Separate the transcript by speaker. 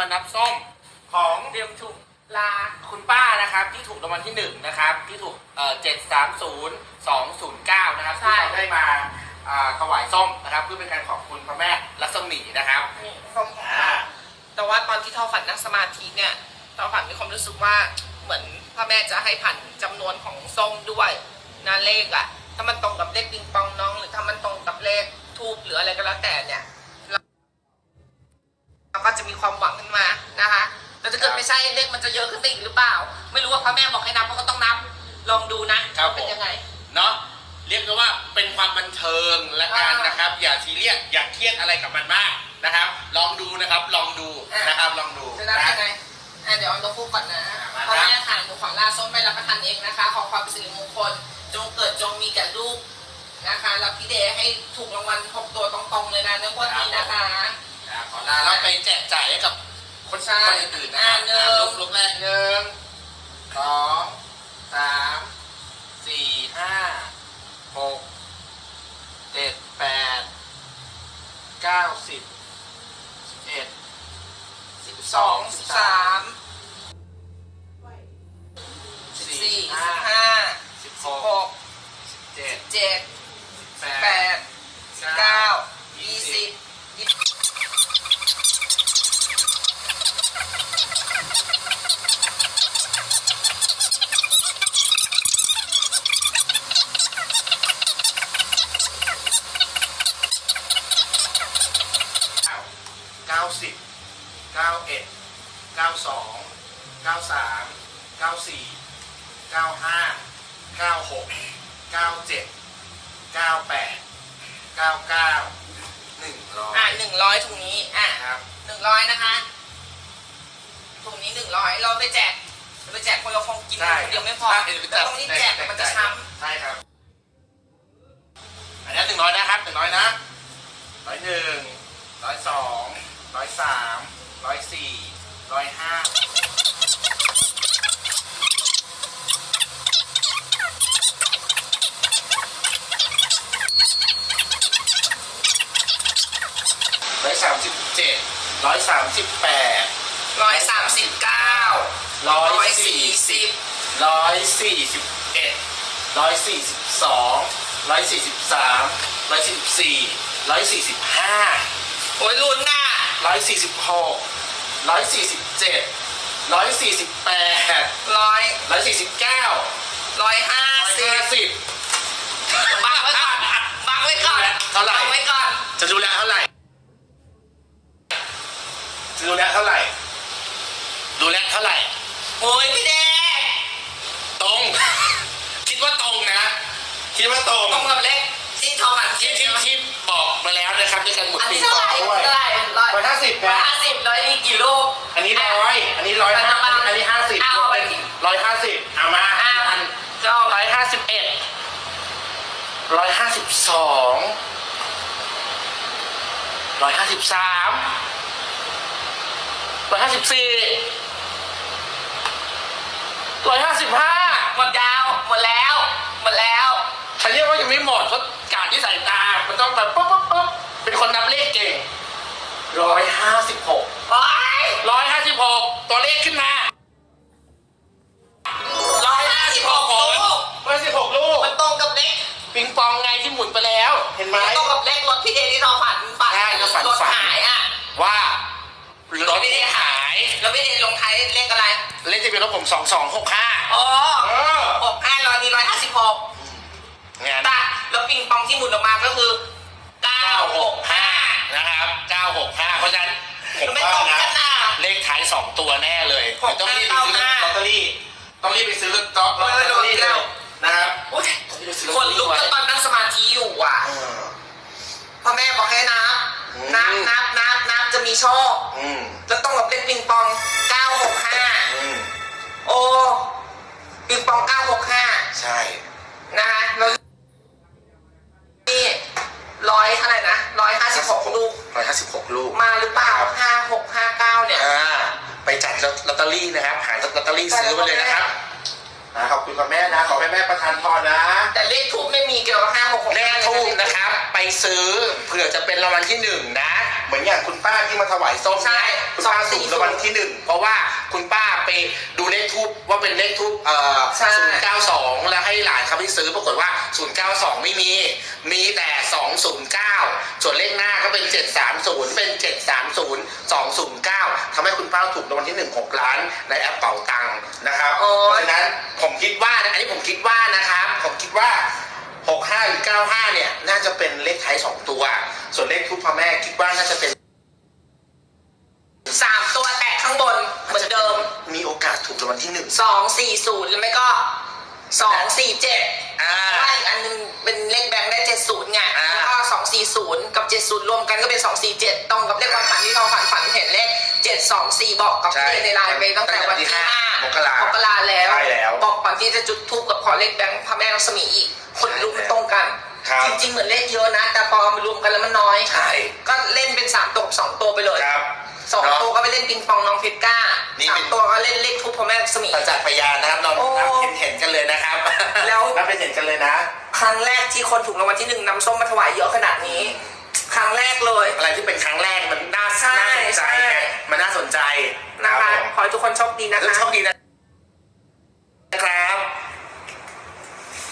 Speaker 1: มานับส้มของ
Speaker 2: เตรียมถูกลา
Speaker 1: คุณป้านะครับ ที่ถูกรางวัลที่หนึ่งนะครับ ที่ถูกเอ่อเจ็ดสามศูนย์สองศูนย์เก้านะครับที่เราได้มาอ่าถวายส้มนะครับ เพื่อเป็นการขอบคุณพระแม่รัศมีนะครับ
Speaker 2: นี่ส้มของ
Speaker 1: อ่า
Speaker 2: เราแต่ว่าตอนที่ทอฝันนั่งสมาธิเนี่ยทอฝันมีความรู้สึกว่าเหมือนพระแม่จะให้ผ่านจำนวนของส้มด้วยนะเลขอะถ้ามันตรงกับเลขปิงปองน้อง หรือถ้ามันตรงกับเลขทูบหรืออะไรก็แล้วแต่เนี่ย เราเราก็จะมีความหวังขึ้นมานะคะแต่ถ้าเกิดไม่ใช่เลขมันจะเยอะขึ้นไปอีกหรือเปล่า ไม่รู้ว่าพระแม่บอกให้นับเพราะก็ต้องนับลองดูนะครับว่าเป็น
Speaker 1: ผม
Speaker 2: ยังไง
Speaker 1: เนาะเรียกได้ว่าเป็นความบันเทิงและกัน
Speaker 2: อ่าน
Speaker 1: นะครับ อย่าซีเรียสอย่าเครียดอะไรกับมันมากนะครับ ลองดูนะครับลองดู
Speaker 2: อะ
Speaker 1: นะครับลองดู
Speaker 2: จะนับ
Speaker 1: นะ
Speaker 2: ยังไงอะเดี๋ยวเอาตัวคู่ก่อนนะ
Speaker 1: อะมา
Speaker 2: เพราะแม่ค่ะหนูขอลาส้มไปรับประทานเองนะคะ ขอความเป็นสิริมงคล จงเกิดจงมีแก่ลูกนะคะแล้วพี่เดย์ให้ถูกรางวัลหกตัวตรงๆเลยนะในงวดนี้นะคะ
Speaker 1: ครับขอลาแล้วไปแจกจ่ายให้กับคน
Speaker 2: ใช่
Speaker 1: คนอื่นๆนะครับ
Speaker 2: อะหนึ่ง
Speaker 1: อะลุกลุกแรกหนึ่งสองสามสี่ห้าหกเจ็ดแปดเก้าสิบสิบเอ็ดสิบส
Speaker 2: ส
Speaker 1: อ
Speaker 2: องง
Speaker 1: สิ
Speaker 2: สิ
Speaker 1: บบสา
Speaker 2: สามม 90 91
Speaker 1: 92 93 94 95 96 97 98 99 100อะ
Speaker 2: หนึ่งร้อยถุงนี้อะ
Speaker 1: ครับ
Speaker 2: หนึ่งร้อยนะคะถุงนี้หนึ่งร้อยเราไปแจกไปแจกคนเราคงกินคนเดียวไม่พอเราต้องรีบแจกมันจะช้ำ
Speaker 1: ใช่ครับ อันนี้หนึ่งร้อยนะครับหนึ่งร้อยนะร้อยหนึ่งร้อยสอง ร้อยสามร้อยสี่ร้อยห้าร้อยสามสิบเจ็ดร้อยสามสิบแปด
Speaker 2: ร้อยสามสิบเก้า
Speaker 1: ร้อ
Speaker 2: ร้อย
Speaker 1: ย
Speaker 2: สี่
Speaker 1: สี่
Speaker 2: สิบ
Speaker 1: ร้อยสี่สิบเอ็ดร้อยสี่สิบสองร้อยสี่สิบสามร้อยสี่สิบสี่ร้อยสี่สิบห้า
Speaker 2: โอ้ยลุ้นน่ะ
Speaker 1: ร้อยสี่สิบหกร้อยสี่สิบเจ็ดร้อยสี่สิบแปด
Speaker 2: ร้อย
Speaker 1: ร้อยสี่สิบเก้า
Speaker 2: ร้อยห้า
Speaker 1: ร้อย
Speaker 2: สิบ
Speaker 1: ห้าสิบ
Speaker 2: บังไว้ก่อนบังไว้ก่อน
Speaker 1: เท่าไหร่
Speaker 2: บังไว้ก่อน
Speaker 1: จะรู้แล้วเท่าไหร่ จะรู้แล้วเท่าไหร่รู้แล้วเท่าไหร่
Speaker 2: โอ้ยพี่เดช
Speaker 1: ตรง คิดว่าตรงนะ คิดว่าตรง
Speaker 2: ตรงกับเลข ที่ทอฝั
Speaker 1: ที่ที่ที่บอกมาแล้วนะครับด้วยกันหมด
Speaker 2: อัน
Speaker 1: ปี
Speaker 2: นี้เท่าไหร่
Speaker 1: ด้วย
Speaker 2: เท่าไหร่ร้อย
Speaker 1: ร้อยห้าสิบ
Speaker 2: ร้อย
Speaker 1: นะ
Speaker 2: ห้าสิบร้อยนี่กี่ลูก
Speaker 1: อันนี้ร้อยอันนี้ร้อยห้าอันนี้ห้าสิบ
Speaker 2: เอาไป
Speaker 1: เป็นร้อยห้าสิบเอามา
Speaker 2: อ่า
Speaker 1: อัน
Speaker 2: จะเอา
Speaker 1: ร้อยห้าสิบเอ็ดร้อยห้าสิบสองร้อยห้าสิบสามร้อยห้าสิบสี่ร้อยห้าสิบห้า
Speaker 2: หมดดาว
Speaker 1: ฉันเรียกว่ายังไม่หมดเพราะการที่สายตา มันต้องแบบปุ๊บปุ๊บปุ๊บเป็นคนนับเลขเก่งร้อยห้าสิบหก
Speaker 2: โอ้ย
Speaker 1: ร้อยห้าสิบหกตัวเลขขึ้นมา
Speaker 2: ร้อยห้าสิบหกลูก
Speaker 1: ร้อยสิบหกลูก
Speaker 2: มันตรงกับเลข
Speaker 1: ปิงปองไงที่หมุนไปแล้ว เห็นไหม
Speaker 2: มันตรงกับเลขรถพี่เดชที่เราฝันฝัน
Speaker 1: ใช่ก็ฝัน
Speaker 2: รถ
Speaker 1: ฝัน
Speaker 2: หายอะ
Speaker 1: ว่ารถไม่ได้หาย
Speaker 2: แล้วพี่เดชลงท้ายเลขอะไร
Speaker 1: เลขทะเบียนรถผมสองสองหกห้า
Speaker 2: อ๋อ
Speaker 1: เออ
Speaker 2: หกห้าร้อยนี่ร้อยห้าสิบหก
Speaker 1: งาน
Speaker 2: ตาแล้วปิงปองที่หมุนออกมาก็คือเก้า
Speaker 1: เก้า
Speaker 2: ห
Speaker 1: ห
Speaker 2: ก
Speaker 1: ก
Speaker 2: ห้า
Speaker 1: ห้านะครับเก้าหกห้าเพราะฉะนั้นผม
Speaker 2: ไม่
Speaker 1: ว่า
Speaker 2: ตรง
Speaker 1: นะ
Speaker 2: กันนะ
Speaker 1: เลขท้ายสองตัวแน่เลย
Speaker 2: หก
Speaker 1: ต้องรีบไป
Speaker 2: เก้า
Speaker 1: ซื้อ
Speaker 2: ห้า
Speaker 1: ลอตเตอรี่ต้องรีบไปซื้อลอตเตอ
Speaker 2: เออ
Speaker 1: รี่
Speaker 2: เร็
Speaker 1: เล
Speaker 2: ว
Speaker 1: ย เก้า
Speaker 2: เนี่ย
Speaker 1: อ่าไปจัดลอตเตอรี่นะครับ หาลอตเตอรี่ซื้อไปเลยนะครับอ่าขอบคุณคุณแม่นะ ขอให้แม่ประทานพรนะ
Speaker 2: แต่เลขทูบไม่มีเกี่ยวกับห้าหกหก
Speaker 1: เลขทูบนะครับ ไปซื้อเผื่อจะเป็นรางวัลที่หนึ่งนะ เหมือนอย่างคุณป้าที่มาถวายส้ม
Speaker 2: ใช่
Speaker 1: เนี่ยคุณป้าถูกรางวัลที่หนึ่งเพราะว่าคุณป้าไปดูเลขทูบว่าเป็นเลขทูบเอ่อ
Speaker 2: ใช่
Speaker 1: ศูนย์เก้าสองแล้วให้หลานเขาไปซื้อปรากฏว่าศูนย์เก้าสองไม่มี มี 730 เป็น 730 209ทำให้คุณเป้าถูกรางวัลที่ 1 6 ล้านในแอปเป่าตังค์นะครับเพราะฉะนั้นผมคิดว่านะอันนี้ผมคิดว่านะครับ ผมคิดว่า 65หรือ95 เนี่ย น่าจะเป็นเลขท้าย 2 ตัว ส่วนเลขทูปพ่อแม่คิดว่าน่าจะเป็น
Speaker 2: สามตัวแตะข้างบนเหมือนเดิม
Speaker 1: มีโอกาสถูกรางวัลที่หนึ่ง
Speaker 2: สองสี่ศูนย์แล้วไม่ก็สองสี่เจ็ด
Speaker 1: อ่า
Speaker 2: ว่าอีกอันหนึงเป็นเลขแบงค์ได้เจ็ดศูนย์ไง
Speaker 1: อ่า
Speaker 2: แล้วก็สองสี่ศูนย์กับเจ็ดศูนย์รวมกันก็เป็นสองสี่เจ็ดตรงกับเลขความฝันที่เราฝันฝันเห็นเลขเจ็ดสองสี่บอกกับ
Speaker 1: ใช่
Speaker 2: เลขในไลน์ไปตั้งแต่วันที่ห้าม
Speaker 1: กราม
Speaker 2: กราแล้ว
Speaker 1: ใช่แล้ว
Speaker 2: บอกก่อนที่จะจุดทูปกับขอเลขแบงค์พระแม่รัศมีอีกคนลุกตรงกัน
Speaker 1: ครับ
Speaker 2: จริงๆเหมือนเลขเยอะนะ แต่พอมารวมกันแล้วมันน้อย
Speaker 1: ใช่
Speaker 2: ก็เล่นเป็นสามตัวกับสองตัวไปเลย
Speaker 1: ครับ
Speaker 2: สอง
Speaker 1: เนาะ
Speaker 2: ตัวก็ไปเล่นปิงปองน้องเพชรก้า
Speaker 1: นี่
Speaker 2: สา
Speaker 1: เป็
Speaker 2: ม
Speaker 1: น
Speaker 2: ตัวก็เล่นเลขทูปพระแม่รัศมี
Speaker 1: ประจักษ์พยานนะครับเรา
Speaker 2: โอ้
Speaker 1: นับเห็นเห็นกันเลยนะครับ
Speaker 2: แล้ว
Speaker 1: นับเป็นเห็นกันเลยนะ
Speaker 2: ครั้งแรกที่คนถูกรางวัลที่หนึ่งนำส้มมาถวายเยอะขนาดนี้ ครั้งแรกเลย
Speaker 1: อะไรที่เป็นครั้งแรกมันน่า
Speaker 2: ใช่
Speaker 1: น่าสนใจ
Speaker 2: ใช่
Speaker 1: ไงมันน่าสนใจ
Speaker 2: นะคะ
Speaker 1: รับผม
Speaker 2: ขอให้ทุกคนโชคดีนะ
Speaker 1: แล้ว
Speaker 2: คะ
Speaker 1: โชคดีนะ